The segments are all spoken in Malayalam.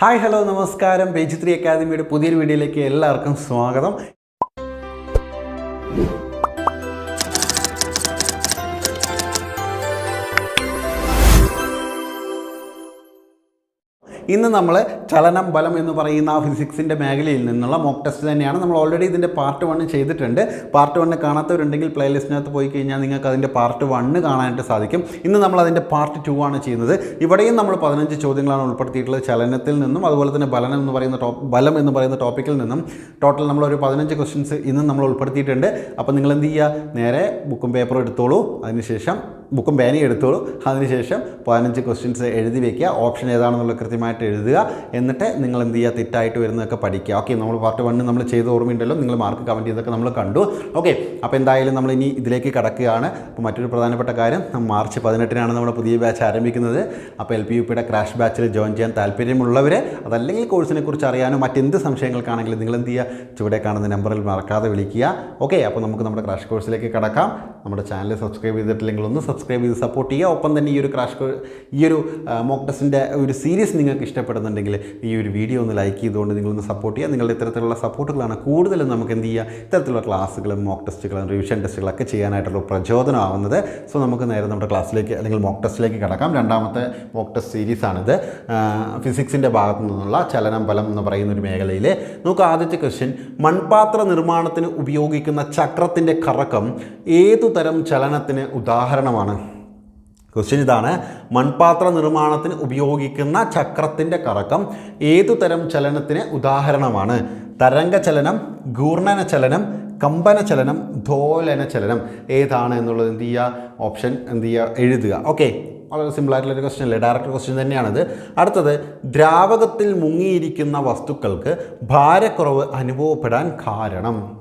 ഹായ് ഹലോ നമസ്കാരം. പേജ് ത്രീ അക്കാദമിയുടെ പുതിയൊരു വീഡിയോയിലേക്ക് എല്ലാവർക്കും സ്വാഗതം. ഇന്ന് നമ്മൾ ചലനം ബലം എന്ന് പറയുന്ന ഫിസിക്സിന്റെ മേഖലയിൽ നിന്നുള്ള മോക്ക് ടെസ്റ്റ് തന്നെയാണ്. നമ്മൾ ഓൾറെഡി ഇതിന്റെ പാർട്ട് വണ് ചെയ്തിട്ടുണ്ട്. പാർട്ട് വണ്ണ് കാണാത്തവരുണ്ടെങ്കിൽ പ്ലേലിസ്റ്റിനകത്ത് പോയി കഴിഞ്ഞാൽ നിങ്ങൾക്ക് അതിന്റെ പാർട്ട് വണ്ണ് കാണാനായിട്ട് സാധിക്കും. ഇന്ന് നമ്മൾ അതിന്റെ പാർട്ട് ടു ആണ് ചെയ്യുന്നത്. ഇവിടെയും നമ്മൾ പതിനഞ്ച് ചോദ്യങ്ങളാണ് ഉൾപ്പെടുത്തിയിട്ടുള്ളത് ചലനത്തിൽ നിന്നും അതുപോലെ തന്നെ ബലം എന്ന് പറയുന്ന ടോപ്പ് ബലം എന്ന് പറയുന്ന ടോപ്പിക്കിൽ നിന്നും. ടോട്ടൽ നമ്മൾ ഒരു പതിനഞ്ച് ക്വസ്റ്റ്യൻസ് ഇന്ന് നമ്മൾ ഉൾപ്പെടുത്തിയിട്ടുണ്ട്. അപ്പോൾ നിങ്ങൾ എന്ത് ചെയ്യുക? നേരെ ബുക്കും പേപ്പറും എടുത്തോളൂ. അതിനുശേഷം ബുക്കും പേനയും എടുത്തോളൂ. അതിനുശേഷം പതിനഞ്ച് ക്വസ്റ്റ്യൻസ് എഴുതി വെക്കുക. ഓപ്ഷൻ ഏതാണെന്നുള്ള കൃത്യമായിട്ട് എഴുതുക. എന്നിട്ട് നിങ്ങൾ എന്ത് ചെയ്യുക? തെറ്റായിട്ട് വരുന്നതൊക്കെ പഠിക്കുക. ഓക്കെ നമ്മൾ പാർട്ട് വണ്ണ് നമ്മൾ ചെയ്ത് ഓർമ്മയുണ്ടല്ലോ. നിങ്ങൾ മാർക്ക് കമന്റ് ചെയ്തൊക്കെ നമ്മൾ കണ്ടു. ഓക്കെ അപ്പോൾ എന്തായാലും നമ്മൾ ഇനി ഇതിലേക്ക് കടക്കുകയാണ്. അപ്പോൾ മറ്റൊരു പ്രധാനപ്പെട്ട കാര്യം മാർച്ച് പതിനെട്ടിനാണ് നമ്മുടെ പുതിയ ബാച്ച് ആരംഭിക്കുന്നത്. അപ്പോൾ എൽ പി യു പിയുടെ ക്രാഷ് ബാച്ചിൽ ജോയിൻ ചെയ്യാൻ താല്പര്യമുള്ളവർ അതല്ലെങ്കിൽ കോഴ്സിനെ കുറിച്ച് അറിയാനോ മറ്റെന്ത് സംശയങ്ങൾക്കാണെങ്കിലും നിങ്ങൾ എന്ത് ചെയ്യുക? ചുവടെ കാണുന്ന നമ്പറിൽ മറക്കാതെ വിളിക്കുക. ഓക്കെ അപ്പോൾ നമുക്ക് നമ്മുടെ ക്രാഷ് കോഴ്സിലേക്ക് കടക്കാം. നമ്മുടെ ചാനൽ സബ്സ്ക്രൈബ് ചെയ്തിട്ടില്ലെങ്കിൽ ഒന്ന് സബ്സ്ക്രൈബ് ചെയ്ത് സപ്പോർട്ട് ചെയ്യുക. ഒപ്പം തന്നെ ഈ ഒരു ക്രാഷ് ഈ ഒരു മോക്ക് ടെസ്റ്റിന്റെ ഒരു സീരീസ് നിങ്ങൾക്ക് ഇഷ്ടപ്പെടുന്നുണ്ടെങ്കിൽ ഈ ഒരു വീഡിയോ ഒന്ന് ലൈക്ക് ചെയ്തുകൊണ്ട് നിങ്ങളൊന്ന് സപ്പോർട്ട് ചെയ്യുക. നിങ്ങളുടെ ഇത്തരത്തിലുള്ള സപ്പോർട്ടുകളാണ് കൂടുതലും നമുക്ക് എന്ത് ചെയ്യുക? ഇത്തരത്തിലുള്ള ക്ലാസ്സുകളും മോക്ക് ടെസ്റ്റുകളും റിവിഷൻ ടെസ്റ്റുകളൊക്കെ ചെയ്യാനായിട്ടുള്ള പ്രചോദനമാവുന്നത് സോ നമുക്ക് നേരെ നമ്മുടെ ക്ലാസ്സിലേക്ക് അല്ലെങ്കിൽ മോക്ക് ടെസ്റ്റിലേക്ക് കിടക്കാം. രണ്ടാമത്തെ മോക്ക് ടെസ്റ്റ് സീരീസാണിത് ഫിസിക്സിന്റെ ഭാഗത്തു നിന്നുള്ള ചലനം ബലം എന്ന് പറയുന്ന ഒരു മേഖലയിൽ നമുക്ക് ആദ്യത്തെ ക്വസ്റ്റ്യൻ മൺപാത്ര നിർമ്മാണത്തിന് ഉപയോഗിക്കുന്ന ചക്രത്തിന്റെ കറക്കം ഏതുതരം ചലനത്തിന് ഉദാഹരണമാണ്? ക്വസ്റ്റ്യൻ ഇതാണ്. മൺപാത്ര നിർമ്മാണത്തിന് ഉപയോഗിക്കുന്ന ചക്രത്തിന്റെ കറക്കം ഏതു തരം ചലനത്തിന് ഉദാഹരണമാണ്? തരംഗ ചലനം ഗൂർണന ചലനം കമ്പന ചലനം ധോലന ചലനം. ഏതാണ് എന്നുള്ളത് എന്ത് ചെയ്യുക? ഓപ്ഷൻ എന്ത് ചെയ്യുക? എഴുതുക. ഓക്കെ വളരെ സിമ്പിളായിട്ടുള്ളൊരു ക്വസ്റ്റ്യൻ അല്ലേ? ഡയറക്റ്റ് ക്വസ്റ്റ്യൻ തന്നെയാണിത്. അടുത്തത് ദ്രാവകത്തിൽ മുങ്ങിയിരിക്കുന്ന വസ്തുക്കൾക്ക് ഭാരക്കുറവ് അനുഭവപ്പെടാൻ കാരണം.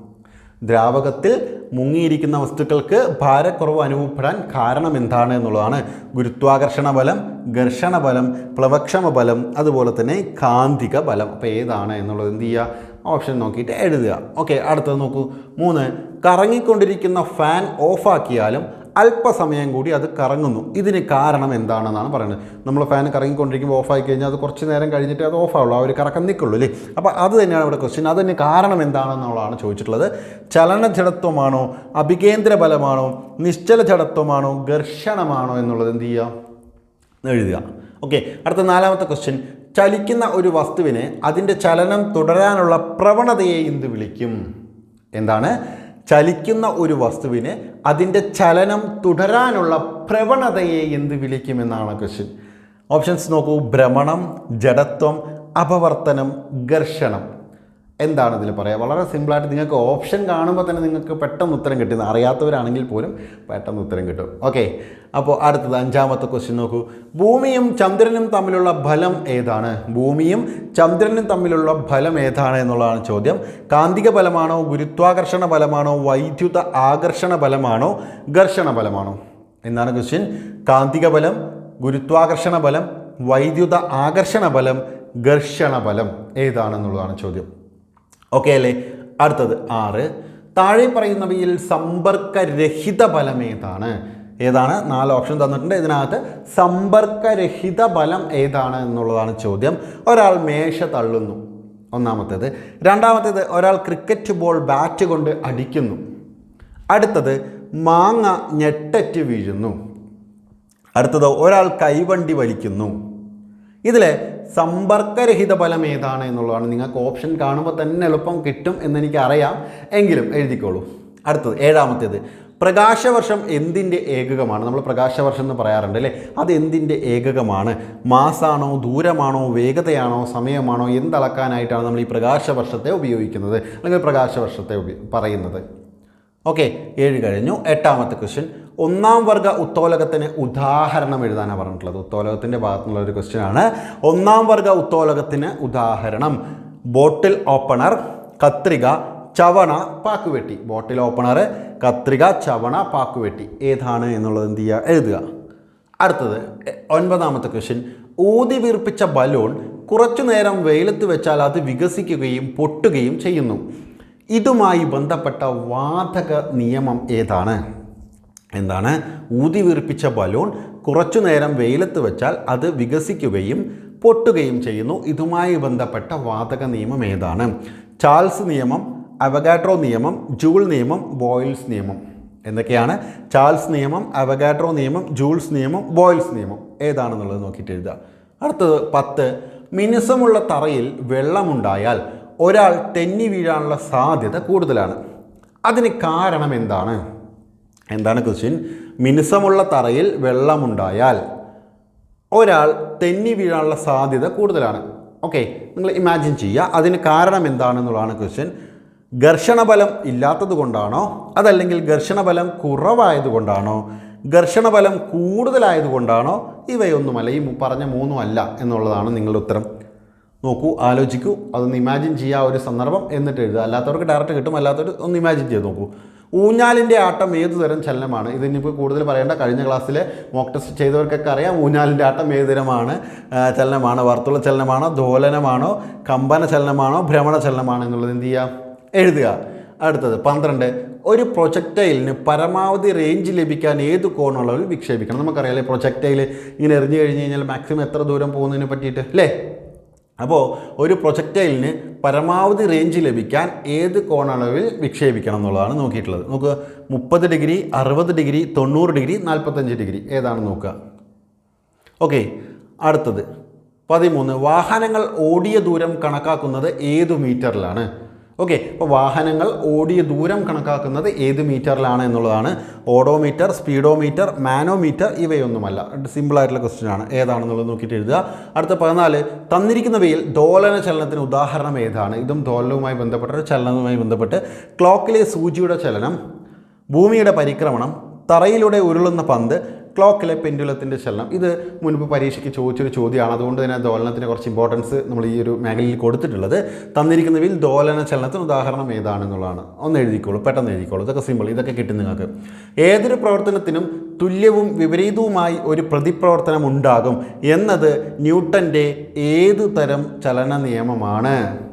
ദ്രാവകത്തിൽ മുങ്ങിയിരിക്കുന്ന വസ്തുക്കൾക്ക് ഭാരക്കുറവ് അനുഭവപ്പെടാൻ കാരണം എന്താണ് എന്നുള്ളതാണ്. ഗുരുത്വാകർഷണ ബലം ഘർഷണ ബലം പ്ലവക്ഷമ ബലം അതുപോലെ തന്നെ കാന്തിക ബലം. അപ്പോൾ ഏതാണ് എന്നുള്ളത് എന്ത് ചെയ്യുക? ഓപ്ഷൻ നോക്കിയിട്ട് എഴുതുക. ഓക്കെ അടുത്തത് നോക്കൂ. മൂന്ന് കറങ്ങിക്കൊണ്ടിരിക്കുന്ന ഫാൻ ഓഫാക്കിയാലും അല്പസമയം കൂടി അത് കറങ്ങുന്നു. ഇതിന് കാരണം എന്താണെന്നാണ് പറയുന്നത്. നമ്മൾ ഫാൻ കറങ്ങിക്കൊണ്ടിരിക്കുമ്പോൾ ഓഫായി കഴിഞ്ഞാൽ അത് കുറച്ച് നേരം കഴിഞ്ഞിട്ട് അത് ഓഫാവുള്ളൂ ആ ഒരു കറക്കം നിൽക്കുള്ളൂ അല്ലേ? അപ്പോൾ അത് തന്നെയാണ് ഇവിടെ ക്വസ്റ്റ്യൻ അതിന് കാരണം എന്താണെന്നുള്ളതാണ് ചോദിച്ചിട്ടുള്ളത്. ചലന ജഡത്വമാണോ അഭികേന്ദ്ര ബലമാണോ നിശ്ചല ജഡത്വമാണോ ഘർഷണമാണോ എന്നുള്ളത് എന്ത് ചെയ്യുക എഴുതുക. ഓക്കെ അടുത്ത നാലാമത്തെ ക്വസ്റ്റ്യൻ ചലിക്കുന്ന ഒരു വസ്തുവിനെ അതിന്റെ ചലനം തുടരാനുള്ള പ്രവണതയെ എന്ത് വിളിക്കും? എന്താണ്? ചലിക്കുന്ന ഒരു വസ്തുവിനെ അതിന്റെ ചലനം തുടരാനുള്ള പ്രവണതയെ എന്ത് വിളിക്കുമെന്നാണ് ക്വസ്റ്റ്യൻ. ഓപ്ഷൻസ് നോക്കൂ. ഭ്രമണം ജഡത്വം അപവർത്തനം ഘർഷണം. എന്താണ് ഇതിൽ പറയുക വളരെ സിമ്പിളായിട്ട് നിങ്ങൾക്ക് ഓപ്ഷൻ കാണുമ്പോൾ തന്നെ നിങ്ങൾക്ക് പെട്ടെന്ന് ഉത്തരം കിട്ടും. അറിയാത്തവരാണെങ്കിൽ പോലും പെട്ടെന്ന് ഉത്തരം കിട്ടും. ഓക്കെ. അപ്പോൾ അടുത്തത് അഞ്ചാമത്തെ ക്വസ്റ്റ്യൻ നോക്കൂ. ഭൂമിയും ചന്ദ്രനും തമ്മിലുള്ള ഫലം ഏതാണ്? ഭൂമിയും ചന്ദ്രനും തമ്മിലുള്ള ഫലം ഏതാണ് എന്നുള്ളതാണ് ചോദ്യം. കാന്തിക ഫലമാണോ ഗുരുത്വാകർഷണ ഫലമാണോ വൈദ്യുത ആകർഷണ ഫലമാണോ ഘർഷണ ഫലമാണോ? എന്നാണ് ക്വസ്റ്റ്യൻ കാന്തിക ഫലം ഗുരുത്വാകർഷണ ഫലം വൈദ്യുത ആകർഷണ ഫലം ഘർഷണ ഫലം ഏതാണെന്നുള്ളതാണ് ചോദ്യം. ഓക്കെ അല്ലേ? അടുത്തത് ആറ്. താഴെ പറയുന്നവയിൽ സമ്പർക്കരഹിത ഫലം ഏതാണ്? ഏതാണ്? നാല് ഓപ്ഷൻ തന്നിട്ടുണ്ട്. ഇതിനകത്ത് സമ്പർക്കരഹിത ഫലം ഏതാണ് എന്നുള്ളതാണ് ചോദ്യം. ഒരാൾ മേശ തള്ളുന്നു. ഒന്നാമത്തേത്. രണ്ടാമത്തേത് ഒരാൾ ക്രിക്കറ്റ് ബോൾ ബാറ്റ് കൊണ്ട് അടിക്കുന്നു. അടുത്തത് മാങ്ങ ഞെട്ടറ്റ് വീഴുന്നു. അടുത്തത് ഒരാൾ കൈവണ്ടി വലിക്കുന്നു. ഇതിലെ സമ്പർക്കരഹിത ഫലം ഏതാണ് എന്നുള്ളതാണ് നിങ്ങൾക്ക് ഓപ്ഷൻ കാണുമ്പോൾ തന്നെ എളുപ്പം കിട്ടും എന്നെനിക്ക് അറിയാം എങ്കിലും എഴുതിക്കോളൂ. അടുത്തത് ഏഴാമത്തേത്. പ്രകാശവർഷം എന്തിന്റെ ഏകകമാണ്? നമ്മൾ പ്രകാശവർഷം എന്ന് പറയാറുണ്ട് അല്ലേ? അത് എന്തിന്റെ ഏകകമാണ്? മാസാണോ ദൂരമാണോ വേഗതയാണോ സമയമാണോ എന്തളക്കാനായിട്ടാണ് നമ്മൾ ഈ പ്രകാശവർഷത്തെ ഉപയോഗിക്കുന്നത്? അല്ലെങ്കിൽ പ്രകാശവർഷത്തെ പറയുന്നത്. ഓക്കെ ഏഴ് കഴിഞ്ഞു. എട്ടാമത്തെ ക്വസ്റ്റ്യൻ. ഒന്നാം വർഗ ഉത്തോലകത്തിന് ഉദാഹരണം എഴുതാനാണ് പറഞ്ഞിട്ടുള്ളത്. ഉത്തോലകത്തിന്റെ ഭാഗത്തുനിന്നുള്ള ഒരു ക്വസ്റ്റ്യൻ ആണ്. ഒന്നാം വർഗ ഉത്തോലകത്തിന് ഉദാഹരണം. ബോട്ടിൽ ഓപ്പണർ കത്രിക ചവണ പാക്കുവെട്ടി ബോട്ടിൽ ഓപ്പണർ കത്രിക ചവണ പാക്കുവെട്ടി ഏതാണ് എന്നുള്ളത് എന്ത് ചെയ്യുക എഴുതുക. അടുത്തത് ഒൻപതാമത്തെ ക്വസ്റ്റ്യൻ ഊതി വീർപ്പിച്ച ബലൂൺ കുറച്ചു നേരം വെയിലത്ത് വെച്ചാൽ അത് വികസിക്കുകയും പൊട്ടുകയും ചെയ്യുന്നു. ഇതുമായി ബന്ധപ്പെട്ട വാതക നിയമം ഏതാണ്? എന്താണ്? ഊതി വീർപ്പിച്ച ബലൂൺ കുറച്ചു നേരം വെയിലത്ത് വെച്ചാൽ അത് വികസിക്കുകയും പൊട്ടുകയും ചെയ്യുന്നു. ഇതുമായി ബന്ധപ്പെട്ട വാതക നിയമം ഏതാണ്? ചാൾസ് നിയമം അവഗാട്രോ നിയമം ജൂൾ നിയമം ബോയിൽസ് നിയമം. എന്തൊക്കെയാണ്? ചാൾസ് നിയമം അവഗാട്രോ നിയമം ജൂൾസ് നിയമം ബോയിൽസ് നിയമം. ഏതാണെന്നുള്ളത് നോക്കിയിട്ട് എഴുതുക. അടുത്തത് പത്ത്. മിനുസമുള്ള തറയിൽ വെള്ളമുണ്ടായാൽ ഒരാൾ തെന്നി വീഴാനുള്ള സാധ്യത കൂടുതലാണ്. അതിന് കാരണം എന്താണ്? എന്താണ് ക്വസ്റ്റ്യൻ? മിനുസമുള്ള തറയിൽ വെള്ളമുണ്ടായാൽ ഒരാൾ തെന്നി വീഴാനുള്ള സാധ്യത കൂടുതലാണ്. ഓക്കെ നിങ്ങൾ ഇമാജിൻ ചെയ്യുക. അതിന് കാരണം എന്താണെന്നുള്ളതാണ് ക്വസ്റ്റ്യൻ. ഘർഷണബലം ഇല്ലാത്തത് കൊണ്ടാണോ? അതല്ലെങ്കിൽ ഘർഷണബലം കുറവായതുകൊണ്ടാണോ ഘർഷണബലം കൂടുതലായതുകൊണ്ടാണോ ഇവയൊന്നുമല്ല ഈ പറഞ്ഞ മൂന്നും അല്ല എന്നുള്ളതാണ് നിങ്ങളുടെ ഉത്തരം. നോക്കൂ ആലോചിക്കൂ. അതൊന്ന് ഇമാജിൻ ചെയ്യുക ഒരു സന്ദർഭം എന്നിട്ട് എഴുതുക. അല്ലാത്തവർക്ക് ഡയറക്റ്റ് കിട്ടും അല്ലാത്തവർ ഒന്ന് ഇമാജിൻ ചെയ്ത് നോക്കൂ. ഊഞ്ഞാലിന്റെ ആട്ടം ഏത് തരം ചലനമാണ്? ഇതിനിപ്പോൾ കൂടുതൽ പറയേണ്ട കഴിഞ്ഞ ക്ലാസ്സിൽ മോക്ക് ടെസ്റ്റ് ചെയ്തവർക്കൊക്കെ അറിയാം ഊഞ്ഞാലിന്റെ ആട്ടം ഏത് തരമാണ്? ചലനമാണ്? വർത്തുള്ള ചലനമാണോ? ദോലനമാണോ? കമ്പന ചലനമാണോ? ഭ്രമണ ചലനമാണോ എന്നുള്ളത് എന്ത് ചെയ്യുക എഴുതുക. അടുത്തത് പന്ത്രണ്ട് ഒരു പ്രൊജക്റ്റൈലിന് പരമാവധി റേഞ്ച് ലഭിക്കാൻ ഏത് കോണുള്ളവർ വിക്ഷേപിക്കണം? നമുക്കറിയാം പ്രൊജക്റ്റൈൽ ഇങ്ങനെ എറിഞ്ഞു കഴിഞ്ഞ് കഴിഞ്ഞാൽ മാക്സിമം എത്ര ദൂരം പോകുന്നതിനെ പറ്റിയിട്ട് അല്ലേ? അപ്പോൾ ഒരു പ്രൊജക്ടൈലിന് പരമാവധി റേഞ്ച് ലഭിക്കാൻ ഏത് കോണളവിൽ വിക്ഷേപിക്കണം എന്നുള്ളതാണ് നോക്കിയിട്ടുള്ളത്. നമുക്ക് മുപ്പത് ഡിഗ്രി അറുപത് ഡിഗ്രി തൊണ്ണൂറ് ഡിഗ്രി നാൽപ്പത്തഞ്ച് ഡിഗ്രി. ഏതാണ് നോക്കുക? ഓക്കെ അടുത്തത്. പതിമൂന്ന് വാഹനങ്ങൾ ഓടിയ ദൂരം കണക്കാക്കുന്നത് ഏത് മീറ്ററിലാണ് ഓക്കെ അപ്പോൾ വാഹനങ്ങൾ ഓടിയ ദൂരം കണക്കാക്കുന്നത് ഏത് മീറ്ററിലാണ് എന്നുള്ളതാണ്. ഓഡോമീറ്റർ സ്പീഡോമീറ്റർ മാനോമീറ്റർ ഇവയൊന്നുമല്ല. സിമ്പിളായിട്ടുള്ള ക്വസ്റ്റ്യൻ ആണ്. ഏതാണെന്നുള്ളത് നോക്കിയിട്ട് എഴുതുക. അടുത്ത പതിനാല് തന്നിരിക്കുന്നവയിൽ ദോലന ചലനത്തിന് ഉദാഹരണം ഏതാണ്? ഇതും ദോലനവുമായി ബന്ധപ്പെട്ട ചലനവുമായി ബന്ധപ്പെട്ട് ക്ലോക്കിലെ സൂചിയുടെ ചലനം ഭൂമിയുടെ പരിക്രമണം തറയിലൂടെ ഉരുളുന്ന പന്ത് ക്ലോക്കിലെ പെൻഡുലത്തിന്റെ ചലനം ഇത് മുൻപ് പരീക്ഷയ്ക്ക് ചോദിച്ചൊരു ചോദ്യമാണ്. അതുകൊണ്ട് തന്നെ ദോലനത്തിന് കുറച്ച് ഇമ്പോർട്ടൻസ് നമ്മൾ ഈ ഒരു മേഖലയിൽ കൊടുത്തിട്ടുള്ളത്. തന്നിരിക്കുന്നവയിൽ ദോലന ചലനത്തിന് ഉദാഹരണം ഏതാണെന്നുള്ളതാണ്. ഒന്ന് എഴുതിക്കോളൂ. പെട്ടെന്ന് എഴുതിക്കോളൂ. ഇതൊക്കെ സിമ്പിൾ ഇതൊക്കെ കിട്ടും നിങ്ങൾക്ക്. ഏതൊരു പ്രവർത്തനത്തിനും തുല്യവും വിപരീതവുമായി ഒരു പ്രതിപ്രവർത്തനം ഉണ്ടാകും. എന്നത് ന്യൂട്ടന്റെ ഏതു തരം ചലന നിയമമാണ്?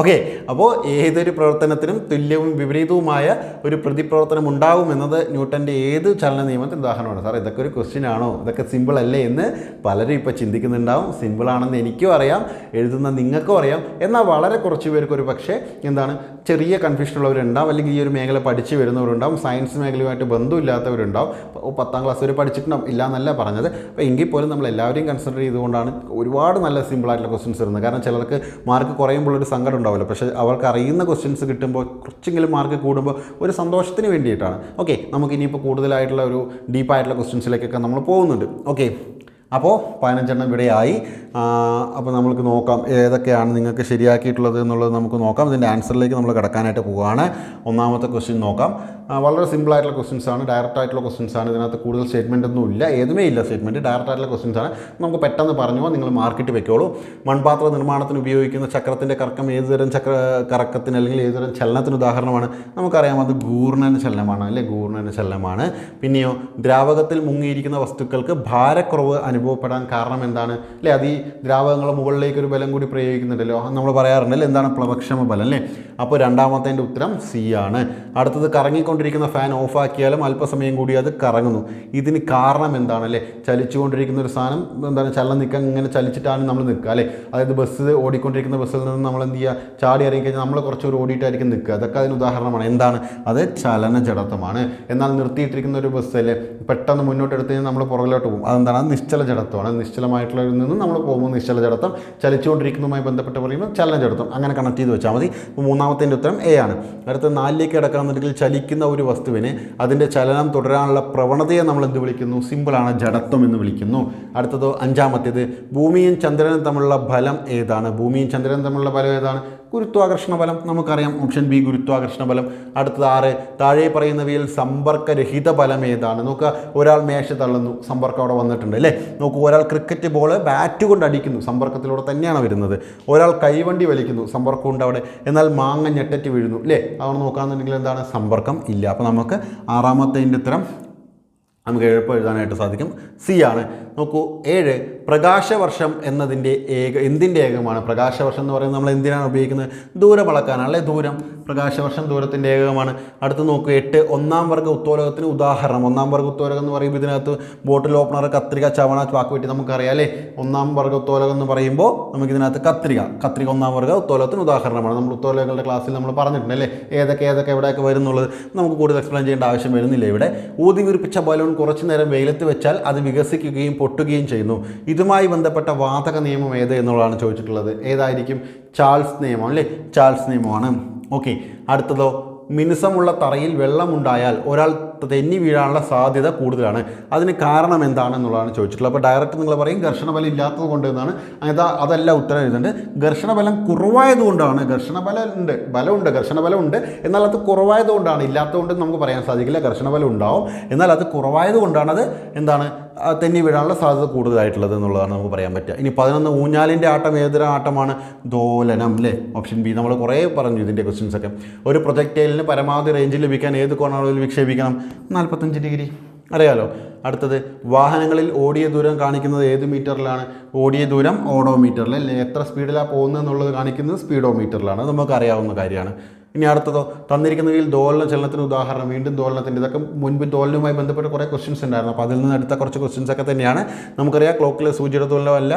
ഓക്കെ അപ്പോൾ ഏതൊരു പ്രവർത്തനത്തിനും തുല്യവും വിപരീതവുമായ ഒരു പ്രതിപ്രവർത്തനം ഉണ്ടാവും എന്നത് ന്യൂട്ടന്റെ ഏത് ചലന നിയമത്തിന് ഉദാഹരണമാണ്. സാർ ഇതൊക്കെ ഒരു ക്വസ്റ്റ്യൻ ആണോ? ഇതൊക്കെ സിമ്പിൾ അല്ലേ എന്ന് പലരും ഇപ്പോൾ ചിന്തിക്കുന്നുണ്ടാവും. സിമ്പിൾ ആണെന്ന് എനിക്കും അറിയാം എഴുതുന്ന നിങ്ങൾക്കും അറിയാം. എന്നാൽ വളരെ കുറച്ച് പേർക്ക് ഒരു പക്ഷേ എന്താണ് ചെറിയ കൺഫ്യൂഷൻ ഉള്ളവരുണ്ടാവും. അല്ലെങ്കിൽ ഈ ഒരു മേഖല പഠിച്ച് വരുന്നവരുണ്ടാവും. സയൻസ് മേഖലയുമായിട്ട് ബന്ധമില്ലാത്തവരുണ്ടാവും. പത്താം ക്ലാസ് വരെ പഠിച്ചിട്ടുണ്ടാവും. ഇല്ല എന്നല്ല പറഞ്ഞത്. അപ്പോൾ എങ്കിൽ പോലും നമ്മൾ എല്ലാവരെയും കൺസിഡർ ചെയ്തുകൊണ്ടാണ് ഒരുപാട് നല്ല സിമ്പിളായിട്ടുള്ള ക്വസ്റ്റ്യൻസ് വരുന്നത്. കാരണം ചിലർക്ക് മാർക്ക് കുറയുമ്പോൾ ഒരു സങ്കടം ഉണ്ടാവില്ല പക്ഷേ അവർക്ക് അറിയുന്ന ക്വസ്റ്റ്യൻസ് കിട്ടുമ്പോൾ കുറച്ചെങ്കിലും മാർക്ക് കൂടുമ്പോൾ ഒരു സന്തോഷത്തിന് വേണ്ടിയിട്ടാണ്. ഓക്കെ നമുക്ക് ഇനിയിപ്പോൾ കൂടുതലായിട്ടുള്ള ഒരു ഡീപ്പായിട്ടുള്ള ക്വസ്റ്റ്യൻസിലേക്കൊക്കെ നമ്മൾ പോകുന്നുണ്ട്. ഓക്കെ അപ്പോൾ പതിനഞ്ചെണ്ണം ഇവിടെയായി. അപ്പോൾ നമുക്ക് നോക്കാം ഏതൊക്കെയാണ് നിങ്ങൾക്ക് ശരിയാക്കിയിട്ടുള്ളത് എന്നുള്ളത് നമുക്ക് നോക്കാം. ഇതിന്റെ ആൻസറിലേക്ക് നമ്മൾ കിടക്കാനായിട്ട് പോവുകയാണ് ഒന്നാമത്തെ ക്വസ്റ്റ്യൻ നോക്കാം. വളരെ സിമ്പിൾ ആയിട്ടുള്ള ക്വസ്റ്റ്യൻസ് ആണ്. ഡയറക്റ്റ് ആയിട്ടുള്ള ക്വസ്റ്റ്യൻസ് ആണ്. ഇതിനകത്ത് കൂടുതൽ സ്റ്റേറ്റ്മെന്റ് ഒന്നും ഇല്ല. ഏതുമേ ഇല്ല സ്റ്റേറ്റ്മെന്റ് ഡയറക്റ്റ് ആയിട്ടുള്ള ക്വസ്റ്റ്യൻസ് ആണ്. നമുക്ക് പെട്ടെന്ന് പറഞ്ഞു നിങ്ങൾ മാർക്കിട്ട് വെക്കോളൂ. മൺപാത്ര നിർമ്മാണത്തിന് ഉപയോഗിക്കുന്ന ചക്രത്തിന്റെ കറക്കം ഏതുതരം ചക്ര കറക്കത്തിന് അല്ലെങ്കിൽ ഏതുതരം ചലനത്തിന് ഉദാഹരണമാണ്? നമുക്കറിയാം അത് ഗൂർണന ചലനമാണ് അല്ലെ? ഗൂർണന ചലനമാണ്. പിന്നെയോ ദ്രാവകത്തിൽ മുങ്ങിയിരിക്കുന്ന വസ്തുക്കൾക്ക് ഭാരക്കുറവ് അനുഭവപ്പെടാൻ കാരണം എന്താണ്? അല്ലേ? അത് ഈ ദ്രാവകങ്ങൾ മുകളിലേക്ക് ഒരു ബലം കൂടി പ്രയോഗിക്കുന്നുണ്ടല്ലോ. നമ്മൾ നമ്മൾ പറയാറുണ്ടല്ലോ എന്താണ് പ്ലവക്ഷമ ബലം അല്ലേ? അപ്പോൾ രണ്ടാമത്തതിന്റെ ഉത്തരം സി ആണ്. അടുത്തത് കറങ്ങിക്കൊണ്ടിരിക്കുന്ന ഫാൻ ഓഫാക്കിയാലും അല്പസമയം കൂടി അത് കറങ്ങുന്നു. ഇതിന് കാരണം എന്താണ് അല്ലേ? ചലിച്ചുകൊണ്ടിരിക്കുന്ന ഒരു സാധനം എന്താണ്? ചലനം നിൽക്കാൻ ഇങ്ങനെ ചലിച്ചിട്ടാണ് നമ്മൾ നിൽക്കുക അല്ലേ? അതായത് ബസ് ഓടിക്കൊണ്ടിരിക്കുന്ന ബസ്സിൽ നിന്ന് നമ്മൾ എന്ത് ചെയ്യുക? ചാടി ഇറങ്ങി കഴിഞ്ഞാൽ നമ്മൾ കുറച്ചൊരു ഓടിയിട്ടായിരിക്കും നിൽക്കുക. അതൊക്കെ അതിന് ഉദാഹരണമാണ്. എന്താണ്? അത് ചലന ജഡത്വമാണ്. എന്നാൽ നിർത്തിയിട്ടിരിക്കുന്ന ഒരു ബസ് അല്ലേ? പെട്ടെന്ന് മുന്നോട്ട് എടുത്ത് കഴിഞ്ഞാൽ നമ്മൾ പുറകിലോട്ട് പോകും. അതെന്താണ്? അത് നിശ്ചല ജഡത്വമാണ് നിശ്ചലമായിട്ടുള്ളതിൽ നിന്ന് നമ്മൾ പോകുമ്പോൾ നിശ്ചല ജഡത്വം ചലിച്ചുകൊണ്ടിരിക്കുന്നതുമായി ബന്ധപ്പെട്ട് പറയുമ്പോൾ ചലനജടത്വം അങ്ങനെ കണക്ട് ചെയ്ത് വെച്ചാൽ മതി. അപ്പോൾ മൂന്നാമത്തേന്റെ ഉത്തരം എ ആണ്. അടുത്ത നാലിലേക്ക് കിടക്കാന്നുണ്ടെങ്കിൽ ചലിക്കുന്ന ഒരു വസ്തുവിനെ അതിന്റെ ചലനം തുടരാനുള്ള പ്രവണതയെ നമ്മൾ എന്ത് വിളിക്കുന്നു? സിമ്പിളാണ് ജഡത്വം എന്ന് വിളിക്കുന്നു. അടുത്തത് അഞ്ചാമത്തേത് ഭൂമിയും ചന്ദ്രനും തമ്മിലുള്ള ഫലം ഏതാണ്? ഭൂമിയും ചന്ദ്രനും തമ്മിലുള്ള ഫലം ഏതാണ്? ഗുരുത്വാകർഷണ ബലം നമുക്കറിയാം. ഓപ്ഷൻ ബി ഗുരുത്വാകർഷണ ബലം അടുത്തത് ആറ്. താഴെ പറയുന്നവയിൽ സമ്പർക്കരഹിത ബലം ഏതാണ്? നോക്കുക ഒരാൾ മേശ തള്ളുന്നു. സമ്പർക്കം അവിടെ വന്നിട്ടുണ്ട് അല്ലേ? നോക്കൂ ഒരാൾ ക്രിക്കറ്റ് ബോൾ ബാറ്റ് കൊണ്ട് അടിക്കുന്നു. സമ്പർക്കത്തിലൂടെ തന്നെയാണ് വരുന്നത്. ഒരാൾ കൈവണ്ടി വലിക്കുന്നു. സമ്പർക്കമുണ്ട് അവിടെ. എന്നാൽ മാങ്ങ ഞെട്ടറ്റ് വീഴുന്നു അല്ലേ? അവിടെ നോക്കാന്നുണ്ടെങ്കിൽ എന്താണ്? സമ്പർക്കം ഇല്ല. അപ്പോൾ നമുക്ക് ആറാമത്തതിന്റെ ഉത്തരം നമുക്ക് എഴുപ്പം എഴുതാനായിട്ട് സാധിക്കും. സി ആണ്. നോക്കൂ ഏഴ്. പ്രകാശവർഷം എന്നതിന്റെ ഏക എന്തിന്റെ ഏകമാണ്? പ്രകാശവർഷം എന്ന് പറയുന്നത് നമ്മൾ എന്തിനാണ് ഉപയോഗിക്കുന്നത്? ദൂരം അളക്കാനാണ് അല്ലെ? ദൂരം പ്രകാശവർഷം ദൂരത്തിന്റെ ഏകമാണ്. അടുത്ത് നോക്കുക എട്ട് ഒന്നാം വർഗ ഉത്തോലകത്തിന് ഉദാഹരണം. ഒന്നാം വർഗ ഉത്തോലകം എന്ന് പറയുമ്പോൾ ഇതിനകത്ത് ബോട്ടിൽ ഓപ്പണർ കത്രിക ചവണ വാക്കുപറ്റി നമുക്കറിയാം അല്ലേ? ഒന്നാം വർഗ ഉത്തോലകം എന്ന് പറയുമ്പോൾ നമുക്കിതിനകത്ത് കത്രിക കത്രിക ഒന്നാം വർഗ ഉത്തോലകത്തിന് ഉദാഹരണമാണ്. നമ്മൾ ഉത്തോലകങ്ങളുടെ ക്ലാസ്സിൽ നമ്മൾ പറഞ്ഞിട്ടുണ്ട് അല്ലേ? ഏതൊക്കെ ഏതൊക്കെ എവിടെയൊക്കെ വരുന്നുള്ളത് നമുക്ക് കൂടുതൽ എക്സ്പ്ലെയിൻ ചെയ്യേണ്ട ആവശ്യം വരുന്നില്ല ഇവിടെ. ഊതി വിരിപ്പിച്ച ബലൂൺ കുറച്ചു നേരം വെയിലത്ത് വെച്ചാൽ അത് വികസിക്കുകയും പൊട്ടുകയും ചെയ്യുന്നു. ഇതുമായി ബന്ധപ്പെട്ട വാതക നിയമം ഏത് എന്നുള്ളതാണ് ചോദിച്ചിട്ടുള്ളത്. ഏതായിരിക്കും? ചാൾസ് നിയമം അല്ലേ? ചാൾസ് നിയമമാണ്. ഓക്കെ അടുത്തതോ? മിനുസമുള്ള തറയിൽ വെള്ളമുണ്ടായാൽ ഒരാൾ തെന്നി വീഴാനുള്ള സാധ്യത കൂടുതലാണ്. അതിന് കാരണം എന്താണെന്നുള്ളതാണ് ചോദിച്ചിട്ടുള്ളത്. അപ്പോൾ ഡയറക്റ്റ് നിങ്ങൾ പറയും ഘർഷണബലം ഇല്ലാത്തത് കൊണ്ട് എന്നാണ്. അതാ അതല്ല ഉത്തരം എഴുതുന്നുണ്ട് ഘർഷണബലം കുറവായതുകൊണ്ടാണ് ഘർഷണബലം ഉണ്ട് ബലമുണ്ട് ഘർഷണബലം ഉണ്ട്. എന്നാൽ അത് കുറവായതുകൊണ്ടാണ് ഇല്ലാത്തതുകൊണ്ട് നമുക്ക് പറയാൻ സാധിക്കില്ല. ഘർഷണബലം ഉണ്ടാവും. എന്നാൽ അത് കുറവായതുകൊണ്ടാണ് അത് എന്താണ്? തെന്നി വീഴാനുള്ള സാധ്യത കൂടുതലായിട്ടുള്ളത് എന്നുള്ളതാണ് നമുക്ക് പറയാൻ പറ്റുക. ഇനി പതിനൊന്ന് ഊഞ്ഞാലിന്റെ ആട്ടം ഏതൊരു ആട്ടമാണ്? ദോലനം അല്ലേ ഓപ്ഷൻ ബി നമ്മൾ കുറേ പറഞ്ഞു ഇതിന്റെ ക്വസ്റ്റ്യൻസ് ഒക്കെ. ഒരു പ്രൊജക്റ്റൈലിന് പരമാവധി റേഞ്ചിൽ ലഭിക്കാൻ ഏത് കോണാളിൽ വിക്ഷേപിക്കണം? നാൽപ്പത്തഞ്ച് ഡിഗ്രി അറിയാലോ? അടുത്തത് വാഹനങ്ങളിൽ ഓടിയ ദൂരം കാണിക്കുന്നത് ഏത് മീറ്ററിലാണ് ഓടിയ ദൂരം ഓഡോമീറ്ററിൽ എത്ര സ്പീഡിലാണ് പോകുന്നത് എന്നുള്ളത് കാണിക്കുന്നത് സ്പീഡോമീറ്ററിലാണ് അത് നമുക്ക് അറിയാവുന്ന കാര്യമാണ്. ഇനി അടുത്തതോ തന്നിരിക്കുന്നതിൽ ദോലന ചലനത്തിന് ഉദാഹരണം വീണ്ടും ദോലനത്തിന്റെ ഇതൊക്കെ മുൻപ് ദോലനുമായി ബന്ധപ്പെട്ട കുറേ ക്വസ്റ്റ്യൻസ് ഉണ്ടായിരുന്നു. അപ്പോൾ അതിൽ നിന്ന് എടുത്ത കുറച്ച് ക്വസ്റ്റ്യൻസ് ഒക്കെ തന്നെയാണ്. നമുക്കറിയാം ക്ലോക്കിലെ സൂചിയുടെ ദോലനമല്ല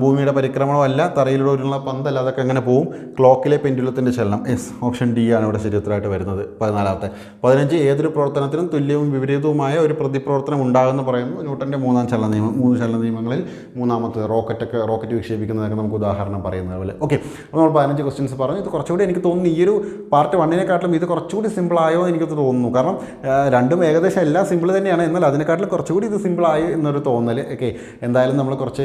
ഭൂമിയുടെ പരിക്രമണമല്ല തറയിലൂടെയുള്ള പന്തല്ല അതൊക്കെ എങ്ങനെ പോവും? ക്ലോക്കിലെ പെൻഡുലത്തിന്റെ ചലനം. എസ് ഓപ്ഷൻ ഡി ആണ് ഇവിടെ ശരി വരുന്നത്. പതിനാലാമത്തെ. പതിനഞ്ച് ഏതൊരു പ്രവർത്തനത്തിനും തുല്യവും വിപരീതവുമായ ഒരു പ്രതിപ്രവർത്തനം ഉണ്ടാകുമെന്ന് പറയുന്നു. ന്യൂട്ടന്റെ മൂന്നാം ചലന നിയമം മൂന്ന് ചലന നിയമങ്ങളിൽ മൂന്നാമത്തെ റോക്കറ്റൊക്കെ റോക്കറ്റ് വിക്ഷേപിക്കുന്നതൊക്കെ നമുക്ക് ഉദാഹരണം പറയുന്നത് പോലെ. ഓക്കെ അപ്പോൾ നമ്മൾ പതിനഞ്ച് ക്വസ്റ്റ്യൻസ് പറഞ്ഞു. ഇത് കുറച്ചുകൂടി എനിക്ക് തോന്നുന്നു ഈ ഒരു പാർട്ട് വണ്ണിനെക്കാട്ടിലും ഇത് കുറച്ചുകൂടി എന്ന് എനിക്ക് തോന്നുന്നു. കാരണം രണ്ടും ഏകദേശം എല്ലാം സിമ്പിൾ തന്നെയാണ്. എന്നാൽ അതിനെക്കാട്ടിലും കുറച്ചുകൂടി ഇത് സിമ്പിൾ ആയി എന്നൊരു തോന്നൽ ഓക്കെ എന്തായാലും നമ്മൾ കുറച്ച്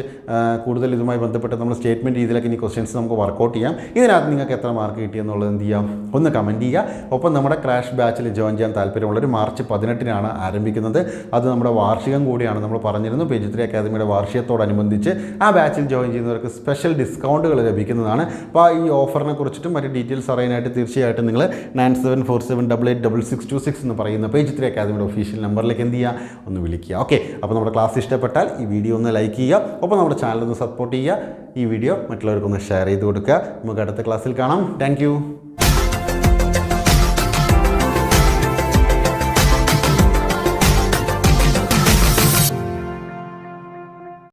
കൂടുതൽ ഇതുമായി ബന്ധപ്പെട്ട് നമ്മൾ സ്റ്റേറ്റ്മെന്റ് രീതിയിലൊക്കെ ഇനി ക്വസ്റ്റ്യൻസ് നമുക്ക് വർക്കൗട്ട് ചെയ്യാം. ഇതിനകത്ത് നിങ്ങൾക്ക് എത്ര മാർക്ക് കിട്ടിയെന്നുള്ളത് എന്ത് ചെയ്യാം? ഒന്ന് കമന്റ് ചെയ്യുക. ഒപ്പം നമ്മുടെ ക്രാഷ് ബാച്ചിൽ ജോയിൻ ചെയ്യാൻ താല്പര്യമുള്ളൊരു മാർച്ച് പതിനെട്ടിനാണ് ആരംഭിക്കുന്നത്. അത് നമ്മുടെ വാർഷികം കൂടിയാണ് നമ്മൾ പറഞ്ഞിരുന്നു. പേജ് ത്രീ അക്കാദമിയുടെ വാർഷികത്തോടനുബന്ധിച്ച് ആ ബാച്ചിൽ ജോയിൻ ചെയ്യുന്നവർക്ക് സ്പെഷ്യൽ ഡിസ്കൗണ്ടുകൾ ലഭിക്കുന്നതാണ്. അപ്പോൾ ഈ ഓഫറിനെ കുറിച്ചിട്ടും മറ്റ് ഡീറ്റെയിൽസ് അറിയാനായിട്ട് തീർച്ചയായിട്ടും നിങ്ങൾ nine seven four seven double eight double six two six എന്ന് പറയുന്ന പേജ് ത്രീ അക്കാദമിയുടെ ഒഫീഷ്യൽ നമ്പറിലേക്ക് എന്ത് ചെയ്യുക ഒന്ന് വിളിക്കുക. ഓക്കെ അപ്പോൾ നമ്മുടെ ക്ലാസ് ഇഷ്ടപ്പെട്ടാൽ ഈ വീഡിയോ ഒന്ന് ലൈക്ക് ചെയ്യുക. ഒപ്പം നമ്മുടെ ചാനൽ ഒന്ന് സപ്പോർട്ട് ചെയ്യുക. ഈ വീഡിയോ മറ്റുള്ളവർക്കൊന്ന് ഷെയർ ചെയ്ത് കൊടുക്കുക. നമുക്ക് അടുത്ത ക്ലാസ്സിൽ കാണാം. താങ്ക്